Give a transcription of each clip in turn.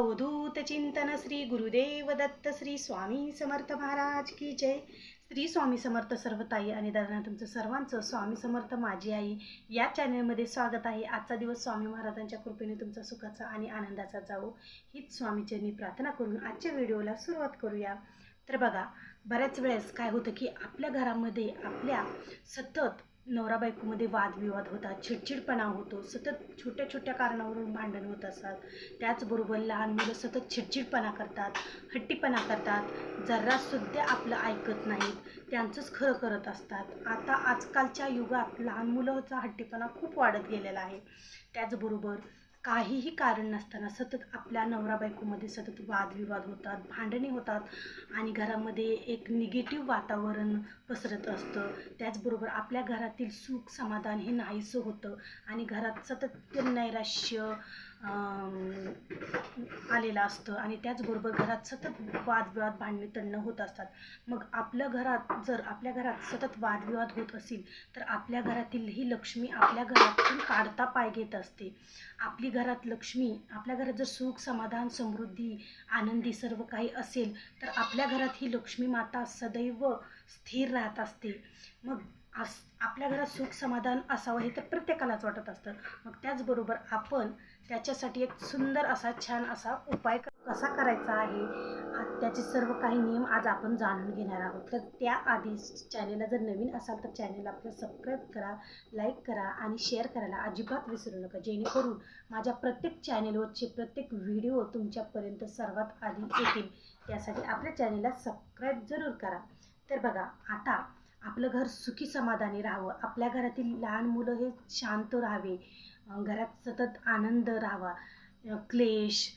अवधूत चिंतन श्री गुरुदेव दत्त श्री स्वामी समर्थ महाराज की जय. श्री स्वामी समर्थ सर्व ताई आणि दादा तुमचं सर्वांचं स्वामी समर्थ माझी आई या चॅनलमध्ये स्वागत आहे. आजचा दिवस स्वामी महाराजांच्या कृपेने तुमचा सुखाचा आणि आनंदाचा जावो. हीच स्वामीचरणी प्रार्थना करून आजच्या व्हिडिओला सुरुवात करूया. तर बघा बऱ्याच वेळेस काय होतं की आपल्या घरामध्ये आपल्या सतत नवरा बायकोमध्ये वादविवाद होतात चिडचिडपणा होतो सतत छोट्या छोट्या कारणावरून भांडण होत असतात. त्याचबरोबर लहान मुलं सतत चिडचिडपणा करतात हट्टीपणा करतात जरासुद्धा आपलं ऐकत नाहीत त्यांचंच खरं करत असतात. आता आजकालच्या युगात लहान मुलाचा हट्टीपणा खूप वाढत गेलेला आहे. त्याचबरोबर काहीही कारण नसताना सतत आपल्या नवरा बायकोमध्ये सतत वादविवाद होतात भांडणी होतात आणि घरामध्ये एक निगेटिव्ह वातावरण पसरत असतं. त्याचबरोबर आपल्या घरातील सुख समाधान हे नाहीसं होतं आणि घरात सतत नैराश्य आलेलं असतं आणि त्याचबरोबर घरात सतत वादविवाद भांडणे तंडणं होत असतात. मग आपल्या घरात जर आपल्या घरात सतत वादविवाद होत असेल तर आपल्या घरातील ही लक्ष्मी आपल्या घरातून काढता पाय घेत असते. आपली घरात लक्ष्मी आपल्या घरात जर सुख समाधान समृद्धी आनंदी सर्व काही असेल तर आपल्या घरात ही लक्ष्मी माता सदैव स्थिर राहत असते. मग आस आपल्या घरात सुख समाधान असावं हे तर प्रत्येकालाच वाटत असतं. मग त्याचबरोबर आपण त्याच्यासाठी एक सुंदर असा छान असा उपाय कसा करायचा आहे त्याचे सर्व काही नियम आज आपण जाणून घेणार आहोत. तर त्याआधी चॅनेलला जर नवीन असाल तर चॅनेल आपलं सबस्क्राईब करा लाईक करा आणि शेअर करायला अजिबात विसरू नका. जेणेकरून माझ्या प्रत्येक चॅनेलवरचे प्रत्येक व्हिडिओ तुमच्यापर्यंत सर्वात आधी येतील. त्यासाठी आपल्या चॅनेलला सबस्क्राईब जरूर करा. तर बघा आता आपलं घर सुखी समाधानी राहावं. आपल्या घरातील लहान मुलं हे शांत राहावे. घरात सतत आनंद राहावा. क्लेश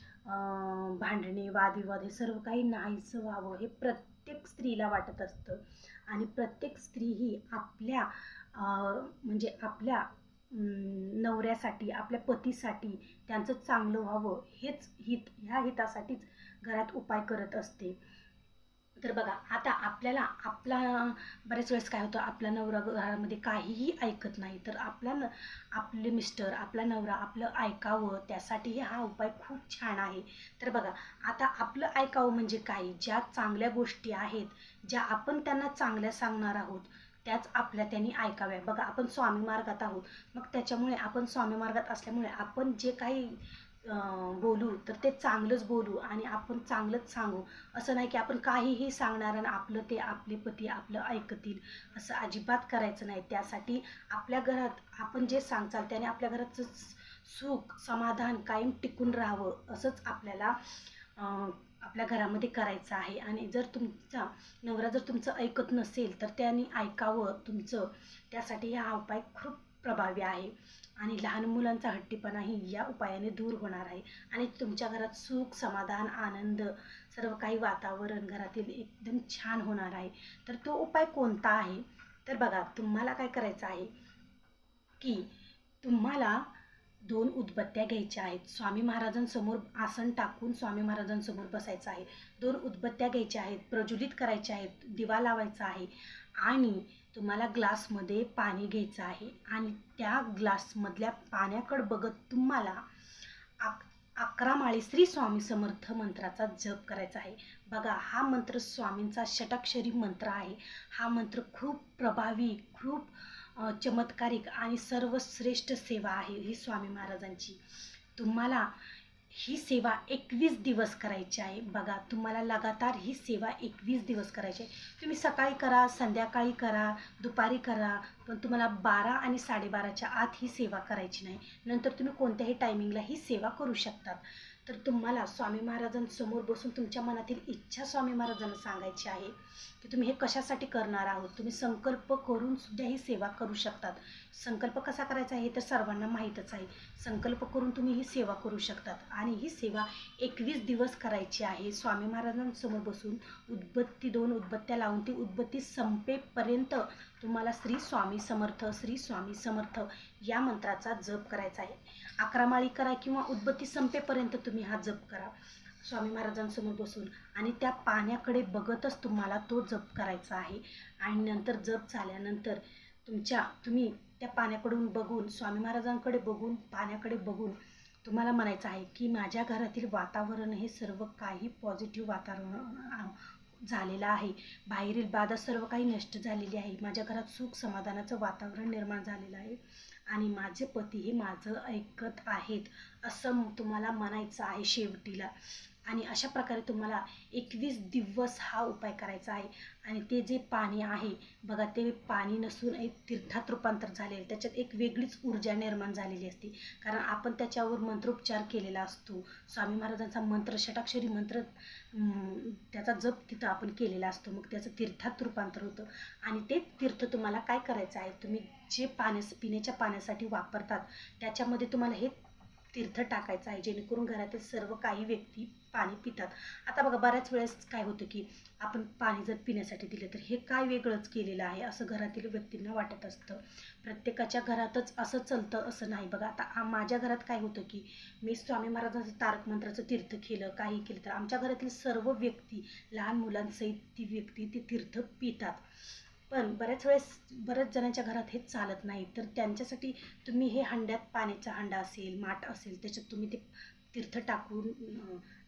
भांडणे वादविवाद हे सर्व काही नाहीसं व्हावं हे प्रत्येक स्त्रीला वाटत असतं. आणि प्रत्येक स्त्री ही आपल्या म्हणजे आपल्या नवऱ्यासाठी आपल्या पतीसाठी त्यांचं चांगलं व्हावं हेच हित ह्या हितासाठीच घरात उपाय करत असते. तर बघा आता आपल्याला आपला बऱ्याच वेळेस काय होतं आपला नवरा घरामध्ये काहीही ऐकत नाही तर आपला न आपले मिस्टर आपला नवरा आपलं ऐकावं त्यासाठीही हा उपाय खूप छान आहे. तर बघा आता आपलं ऐकावं म्हणजे काय? ज्या चांगल्या गोष्टी आहेत ज्या आपण त्यांना चांगल्या सांगणार आहोत त्याच आपल्या त्यांनी ऐकाव्या. बघा आपण स्वामी मार्गात आहोत मग त्याच्यामुळे आपण स्वामी मार्गात असल्यामुळे आपण जे काही बोलू तर ते चांगलंच बोलू आणि आपण चांगलंच सांगू. असं नाही की आपण काहीही सांगणार आणि आपलं ते आपले पती आपलं ऐकतील. असं अजिबात करायचं नाही. त्यासाठी आपल्या घरात आपण जे सांगचाल त्याने आपल्या घराचं सुख समाधान कायम टिकून राहावं. असंच आपल्याला आपल्या घरामध्ये करायचं आहे. आणि जर तुमचा नवरा जर तुमचं ऐकत नसेल तर त्याने ऐकावं तुमचं. त्यासाठी हा उपाय खूप प्रभावी आहे. आणि लहान मुलांचा हट्टीपणाही या उपायाने दूर होणार आहे. आणि तुमच्या घरात सुख समाधान आनंद सर्व काही वातावरण घरातील एकदम छान होणार आहे. तर तो उपाय कोणता आहे? तर बघा तुम्हाला काय करायचं आहे की तुम्हाला दोन उदबत्त्या घ्यायच्या आहेत. स्वामी महाराजांसमोर आसन टाकून स्वामी महाराजांसमोर बसायचं आहे. दोन उदबत्त्या घ्यायच्या आहेत प्रज्वलित करायच्या आहेत दिवा लावायचा आहे. आणि तुम्हाला ग्लासमध्ये पाणी घ्यायचं आहे आणि त्या ग्लासमधल्या पाण्याकडं बघत तुम्हाला आक अकरा माळी श्री स्वामी समर्थ मंत्राचा जप करायचा आहे. बघा हा मंत्र स्वामींचा षटाक्षरी मंत्र आहे. हा मंत्र खूप प्रभावी खूप चमत्कारिक आणि सर्वश्रेष्ठ सेवा आहे ही स्वामी महाराजांची. तुम्हाला ही सेवा एकवीस दिवस करायची आहे. बघा तुम्हाला लगातार ही सेवा एकवीस दिवस करायची आहे. तुम्ही सकाळी करा संध्याकाळी करा दुपारी करा पण तुम्हाला बारा आणि साडेबाराच्या आत ही सेवा करायची नाही. नंतर तुम्ही कोणत्याही टायमिंगला ही सेवा करू शकतात तर तुम्हाला स्वामी महाराजांसमोर बसून तुमच्या मनातील इच्छा स्वामी महाराजांना सांगायची आहे की तुम्ही हे कशासाठी करणार आहोत? तुम्ही संकल्प करून सुद्धा ही सेवा करू शकतात. संकल्प कसा करायचा आहे हे तर सर्वांना माहीतच आहे. संकल्प करून तुम्ही ही सेवा करू शकतात. आणि ही सेवा एकवीस दिवस करायची आहे. स्वामी महाराजांसमोर बसून उदबत्ती दोन उदबत्त्या लावून ती उदबत्ती संपेपर्यंत तुम्हाला श्री स्वामी समर्थ श्री स्वामी समर्थ या मंत्राचा जप करायचा आहे. अकरा माळी करा किंवा उदबत्ती संपेपर्यंत तुम्ही हा जप करा. स्वामी महाराजांसमोर बसून आणि त्या पाण्याकडे बघतच तुम्हाला तो जप करायचा आहे. आणि नंतर जप झाल्यानंतर तुमच्या तुम्ही त्या पाण्याकडून बघून स्वामी महाराजांकडे बघून पाण्याकडे बघून तुम्हाला म्हणायचं आहे की माझ्या घरातील वातावरण हे सर्व काही पॉझिटिव्ह वातावरण झालेला आहे. बाहेरील बाधा सर्व काही नष्ट झालेली आहे. माझ्या घरात सुख समाधानाचं वातावरण निर्माण झालेलं आहे. आणि माझे पती हे माझं ऐकत आहेत असं तुम्हाला म्हणायचं आहे शेवटीला. आणि अशा प्रकारे तुम्हाला एकवीस दिवस हा उपाय करायचा आहे. आणि ते जे पाणी आहे बघा ते पाणी नसून एक तीर्थात रूपांतर झालेलं त्याच्यात एक वेगळीच ऊर्जा निर्माण झालेली असते. कारण आपण त्याच्यावर मंत्रोपचार केलेला असतो. स्वामी महाराजांचा मंत्र षटाक्षरी मंत्र त्याचा जप तिथं आपण केलेला असतो. मग त्याचं तीर्थात रूपांतर होतं. आणि ते तीर्थ तुम्हाला काय करायचं आहे? तुम्ही जे पाण्यास पिण्याच्या पाण्यासाठी वापरतात त्याच्यामध्ये तुम्हाला हे तीर्थ टाकायचं आहे. जेणेकरून घरातील सर्व काही व्यक्ती पाणी पितात. आता बघा बऱ्याच वेळेस काय होतं की आपण पाणी जर पिण्यासाठी दिलं तर हे काय वेगळंच केलेलं आहे असं घरातील व्यक्तींना वाटत असतं. प्रत्येकाच्या घरातच असं चालतं असं नाही. बघा आता माझ्या घरात काय होतं की मी स्वामी महाराजांचं तारक मंत्राचं तीर्थ केलं काही केलं तर आमच्या घरातील सर्व व्यक्ती लहान मुलांसहित ती व्यक्ती ती तीर्थ पितात. पण बऱ्याच वेळेस बऱ्याच जणांच्या घरात हे चालत नाही. तर त्यांच्यासाठी तुम्ही हे हंड्यात पाण्याचा हंडा असेल माठ असेल त्याच्यात तुम्ही ते तीर्थ टाकून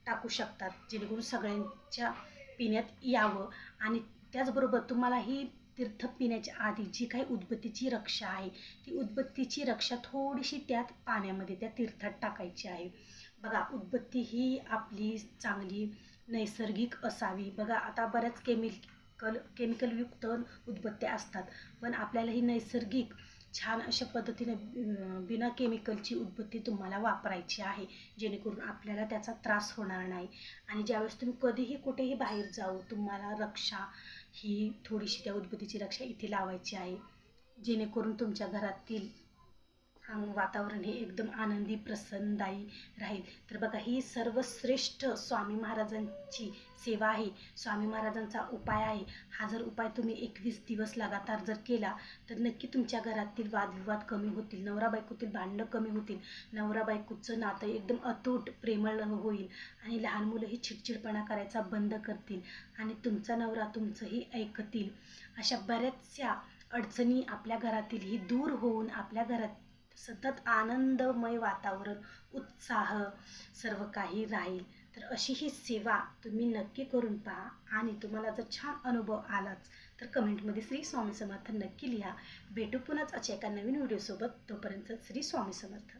टाकू शकतात. जेणेकरून सगळ्यांच्या पिण्यात यावं आणि त्याचबरोबर तुम्हाला ही तीर्थ पिण्याच्या आधी जी काही उदबत्तीची रक्षा आहे ती उदबत्तीची रक्षा थोडीशी त्यात पाण्यामध्ये त्या तीर्थात टाकायची आहे. बघा उदबत्ती ही आपली चांगली नैसर्गिक असावी. बघा आता बऱ्याच केमिक कल केमिकलयुक्त उदबत्त्या असतात. पण आपल्याला ही नैसर्गिक छान अशा पद्धतीने बिना केमिकलची उदबत्ती तुम्हाला वापरायची आहे. जेणेकरून आपल्याला त्याचा त्रास होणार नाही. आणि ज्यावेळेस तुम्ही कधीही कुठेही बाहेर जाऊ तुम्हाला रक्षा ही थोडीशी त्या उदबत्तीची रक्षा इथे लावायची आहे. जेणेकरून तुमच्या घरातील वातावरण हे एकदम आनंदी प्रसन्नदायी राहील. तर बघा ही सर्वश्रेष्ठ स्वामी महाराजांची सेवा आहे. स्वामी महाराजांचा उपाय आहे. हा जर उपाय तुम्ही एकवीस दिवस लगातार जर केला तर नक्की तुमच्या घरातील वादविवाद कमी होतील. नवरा बायकोतील भांडणं कमी होतील. नवरा बायकोचं नातं एकदम अतूट प्रेमळ होईल आणि लहान मुलं ही चिडचिडपणा करायचा बंद करतील आणि तुमचा नवरा तुमचंही ऐकतील. अशा बऱ्याचशा अडचणी आपल्या घरातील ही दूर होऊन आपल्या घरात सतत आनंदमय वातावरण उत्साह सर्व काही राहील. तर अशी ही सेवा तुम्ही नक्की करून पहा आणि तुम्हाला जर छान अनुभव आलाच तर कमेंटमध्ये श्री स्वामी समर्थ नक्की लिहा. भेटू पुन्हाच अशा एका नवीन व्हिडिओसोबत. तोपर्यंत श्री स्वामी समर्थ.